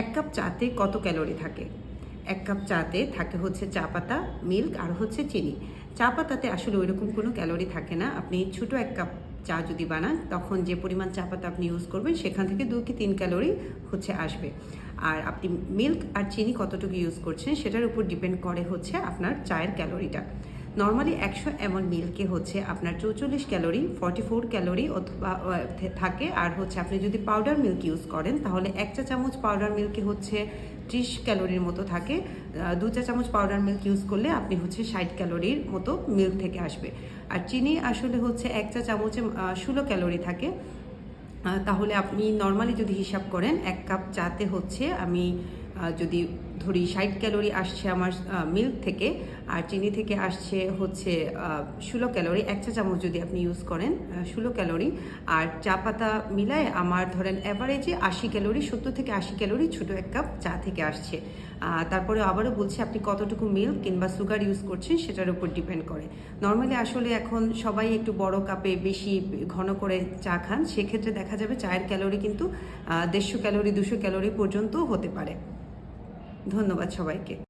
এক কাপ চাতে কত ক্যালোরি থাকে? এক কাপ চাতে থাকে হচ্ছে চা পাতা, মিল্ক আর হচ্ছে চিনি। চা পাতাতে আসলে ওইরকম কোনো ক্যালোরি থাকে না। আপনি ছোট এক কাপ চা যদি বানান, তখন যে পরিমাণ চা পাতা আপনি ইউজ করবেন, সেখান থেকে দু কি তিন ক্যালোরি হচ্ছে আসবে। আর আপনি মিল্ক আর চিনি কতটুকু ইউজ করছেন, সেটার উপর ডিপেন্ড করে হচ্ছে আপনার চায়ের ক্যালোরিটা। নর্মালি একশো এমএল মিল্কে হচ্ছে আপনার চৌচল্লিশ ক্যালোরি ফর্টি ফোর ক্যালোরি অথবা থাকে। আর হচ্ছে আপনি যদি পাউডার মিল্ক ইউজ করেন, তাহলে এক চা চামচ পাউডার মিল্কে হচ্ছে ত্রিশ ক্যালোরির মতো থাকে। দু চা চামচ পাউডার মিল্ক ইউজ করলে আপনি হচ্ছে ষাট ক্যালোরির মতো মিল্ক থেকে আসবে। আর চিনি আসলে হচ্ছে এক চা চামচে ষোলো ক্যালোরি থাকে। তাহলে আপনি নর্মালি যদি হিসাব করেন, এক কাপ চাতে হচ্ছে আমি যদি ধরি, ষাট ক্যালোরি আসছে আমার মিল্ক থেকে, আর চিনি থেকে আসছে হচ্ছে ষোলো ক্যালোরি। এক চা চামচ যদি আপনি ইউজ করেন ষোলো ক্যালোরি। আর চা পাতা মিলায় আমার ধরেন অ্যাভারেজে আশি ক্যালোরি, সত্তর থেকে আশি ক্যালোরি ছোটো এক কাপ চা থেকে আসছে। তারপরে আবারও বলছি, আপনি কতটুকু মিল্ক কিংবা সুগার ইউজ করছেন সেটার উপর ডিপেন্ড করে। নর্মালি আসলে এখন সবাই একটু বড় কাপে বেশি ঘন করে চা খান, সেক্ষেত্রে দেখা যাবে চায়ের ক্যালোরি কিন্তু দেড়শো ক্যালোরি, দুশো ক্যালোরি পর্যন্ত হতে পারে। ধন্যবাদ সবাইকে।